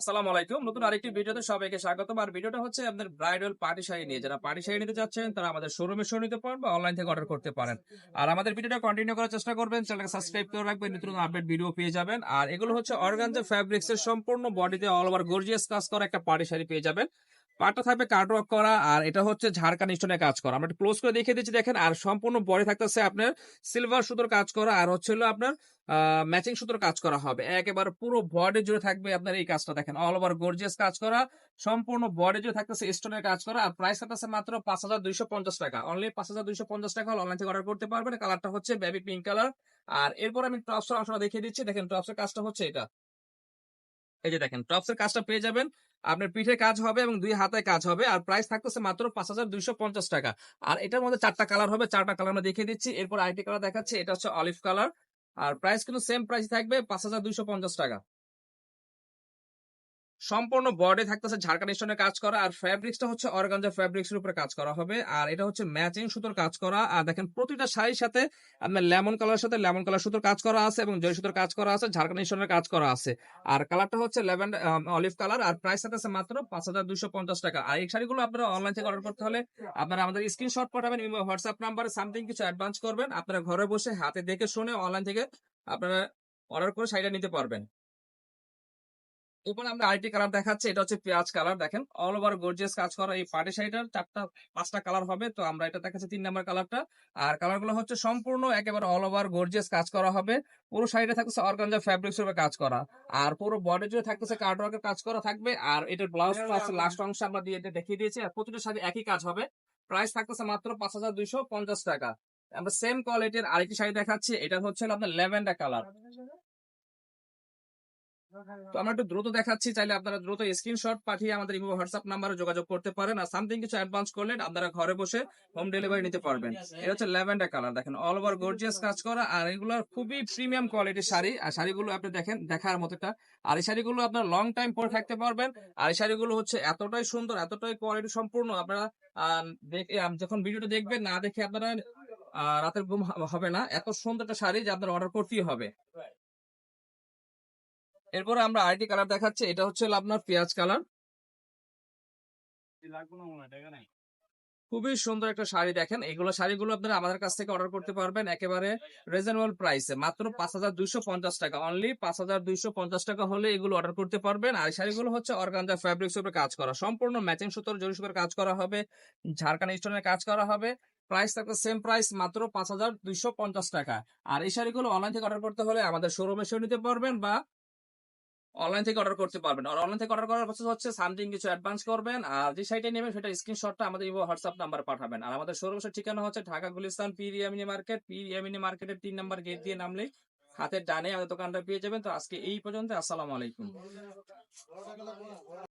আসসালামু আলাইকুম। নতুন আরেকটি ভিডিওতে সবাইকে স্বাগতম। আর ভিডিওটা হচ্ছে আপনাদের ব্রাইডাল পার্টি শাড়ি নিয়ে। যারা পার্টি শাড়ি নিতে যাচ্ছেন তারা আমাদের শোরুমে শো নিতে পারেন বা অনলাইন থেকে অর্ডার করতে পারেন। আর আমাদের ভিডিওটা কন্টিনিউ করার চেষ্টা করবেন। চ্যানেলকে সাবস্ক্রাইব করে রাখবেন। নতুন আপডেট ভিডিও পেয়ে যাবেন। আর এগুলো হচ্ছে অর্গানজা ফ্যাব্রিক্স সম্পূর্ণ বডিতে অল ওভার গর্জিয়াস কাজ করা একটা পার্টি শাড়ি পেয়ে যাবেন। পাটটা থাকবে কার্ড ওয়ার্ক করা, আর এটা হচ্ছে ঝাড়খান স্টোনে কাজ করা। আমরা ক্লোজ করে দেখিয়ে দিচ্ছি, দেখেন, আর সম্পূর্ণ বডি থাকতেছে আপনার সিলভার সুতোর কাজ করা, আর হচ্ছে আপনার ম্যাচিং সুতোর কাজ করা হবে। একেবারে পুরো বডি জুড়ে থাকবে আপনার এই কাজটা, দেখেন অল ওভার গর্জিয়াস কাজ করা, সম্পূর্ণ বডি জুড়ে থাকতেছে স্টোনের কাজ করা, আর প্রাইস থাকতেছে মাত্র পাঁচ হাজার দুইশো পঞ্চাশ টাকা। অনলি পাঁচ হাজার দুইশো পঞ্চাশ টাকা অনলাইন থেকে অর্ডার করতে পারবেন। কালারটা হচ্ছে বেবি পিঙ্ক কালার আর এরপর আমি টপসের অংশটা দেখিয়ে দিচ্ছি। দেখেন টপসের কাজটা হচ্ছে এটা। এই যে দেখেন টপস এর কাজটা পেয়ে যাবেন। আপনার পিঠে কাজ হবে এবং দুই হাতে কাজ হবে। আর প্রাইস থাকতেছে মাত্র পাঁচ হাজার দুইশো পঞ্চাশ টাকা। আর এটার মধ্যে চারটা কালার হবে, চারটা কালার আমরা দেখিয়ে দিচ্ছি। এরপর আরেকটি কালার দেখাচ্ছে, এটা হচ্ছে অলিভ কালার আর প্রাইস কিন্তু সেম প্রাইস থাকবে, পাঁচ হাজার দুইশো পঞ্চাশ টাকা। সম্পূর্ণ বডি থাকতেছে ঝাড়খান্ড স্টোনের কাজ করা, আর ফ্যাব্রিক্সটা হচ্ছে অর্গানজা ফ্যাব্রিক্স এর উপরে কাজ করা হবে, আর এটা হচ্ছে ম্যাচিং সুতোর কাজ করা, আর দেখেন প্রতিটা শাড়ির সাথে আপনার লেমন কালার সাথে লেমন কালার সুতোর কাজ করা আছে এবং জয় সুতোর কাজ করা আছে ঝাড়খান্ড স্টোনের কাজ করা আছে। আর কালারটা হচ্ছে লেভেন অলিভ কালার আর প্রাইস আছে মাত্র পাঁচ হাজার দুইশো পঞ্চাশ টাকা। আর এই শাড়িগুলো আপনারা অনলাইন থেকে অর্ডার করতে হলে আপনারা আমাদের স্ক্রিনশট পাঠাবেন হোয়াটসঅ্যাপ নাম্বারে সামথিং কিছু অ্যাডভান্স করবেন, আপনারা ঘরে বসে হাতে দেখে শুনে অনলাইন থেকে আপনারা অর্ডার করে শাড়িটা নিতে পারবেন। এরপর আমরা আরেকটি কালার দেখাচ্ছি এটা হচ্ছে পেঁয়াজ কালার দেখেন। অল ওভার গর্জিয়াস কাজ করা এই পার্টি শাড়িটার চারটা পাঁচটা কালার হবে তো আমরা এটা দেখাচ্ছি তিন নাম্বার কালারটা আর কালারগুলো হচ্ছে সম্পূর্ণ একেবারে অল ওভার গর্জিয়াস কাজ করা হবে। পুরো শাড়িটা থাকতেছে অর্গানজা ফ্যাব্রিক্স উপর কাজ করা। আর পুরো বডি জুড়ে থাকতেছে কার্ড ওয়ার্কের কাজ করা থাকবে। আর এটার ব্লাউজ লাস্ট অংশ আমরা দিয়ে দিয়ে দেখিয়ে দিয়েছি। আর প্রতিটা শাড়ি একই কাজ হবে। প্রাইস থাকতেছে মাত্র পাঁচ হাজার দুইশো পঞ্চাশ টাকা। আমরা সেম কোয়ালিটির আরেকটি শাড়ি দেখাচ্ছি। এটা হচ্ছে আপনার ল্যাভেন্ডার কালার তো আমরা একটু দ্রুত দেখাচ্ছি, চাইলে আপনারা দ্রুত স্ক্রিনশট পাঠিয়ে আমাদের ইমো হোয়াটসঅ্যাপ নাম্বারে যোগাযোগ করতে পারেন। আর সামথিং কিছু অ্যাডভান্স করলে আপনারা ঘরে বসে হোম ডেলিভারি নিতে পারবেন। এটা হচ্ছে ল্যাভেন্ডার কালার দেখেন অল ওভার গর্জিয়াস কাজ করা। আর এগুলো খুবই প্রিমিয়াম কোয়ালিটির শাড়ি। আর শাড়িগুলো আপনি দেখেন, দেখার মতো একটা। আর এই শাড়িগুলো আপনার লং টাইম পরে থাকতে পারবেন। আর এই শাড়িগুলো হচ্ছে এতটাই সুন্দর, এতটাই কোয়ালিটি সম্পূর্ণ। আপনারা যখন ভিডিওটা দেখবেন, না দেখে আপনারা রাতের ঘুম হবে না। এত সুন্দর একটা শাড়ি যে আপনার অর্ডার করতেই হবে। এরপরে আমরা আরেকটি কালার দেখাচ্ছি এটা হচ্ছে আপনার পেঁয়াজ কালার খুবই সুন্দর একটা শাড়ি দেখেন এগুলো শাড়িগুলো আপনারা আমাদের কাছ থেকে অর্ডার করতে পারবেন একেবারে রিজনেবল প্রাইসে মাত্র পাঁচ হাজার দুইশো পঞ্চাশ টাকা অনলি পাঁচ হাজার দুইশো পঞ্চাশ টাকা হলে এগুলো অর্ডার করতে পারবেন। আর শাড়িগুলো হচ্ছে অর্গানজা ফ্যাব্রিক্স উপরে কাজ করা। সম্পূর্ণ ম্যাচিং সুতোর জরি সুতোর কাজ করা হবে ঝাড়খান্ড স্টোনের কাজ করা হবে। প্রাইস থাকবে সেম প্রাইস মাত্র পাঁচ হাজার দুইশো পঞ্চাশ টাকা। আর এই শাড়িগুলো অনলাইন থেকে অর্ডার করতে হলে আমাদের শোরুমে এসে নিতে পারবেন বা অনলাইন থেকে অর্ডার করতে পারবেন। আর অনলাইন থেকে অর্ডার করার প্রসেস হচ্ছে সামথিং কিছু অ্যাডভান্স করবেন, আর যে সাইটে নেবেন সেটা স্ক্রিনশটটা আমাদের হোয়াটসঅ্যাপ নাম্বার পাঠাবেন। আর আমাদের সর্বশেষ ঠিকানা হচ্ছে ঢাকা গুলিস্তান পিরিয়ামিনি মার্কেট। পিরিয়ামিনি মার্কেটের তিন নাম্বার গেট দিয়ে নামলেই হাতের ডানে আমাদের দোকানটা পেয়ে যাবেন। তো আজকে এই পর্যন্ত আসসালামু আলাইকুম।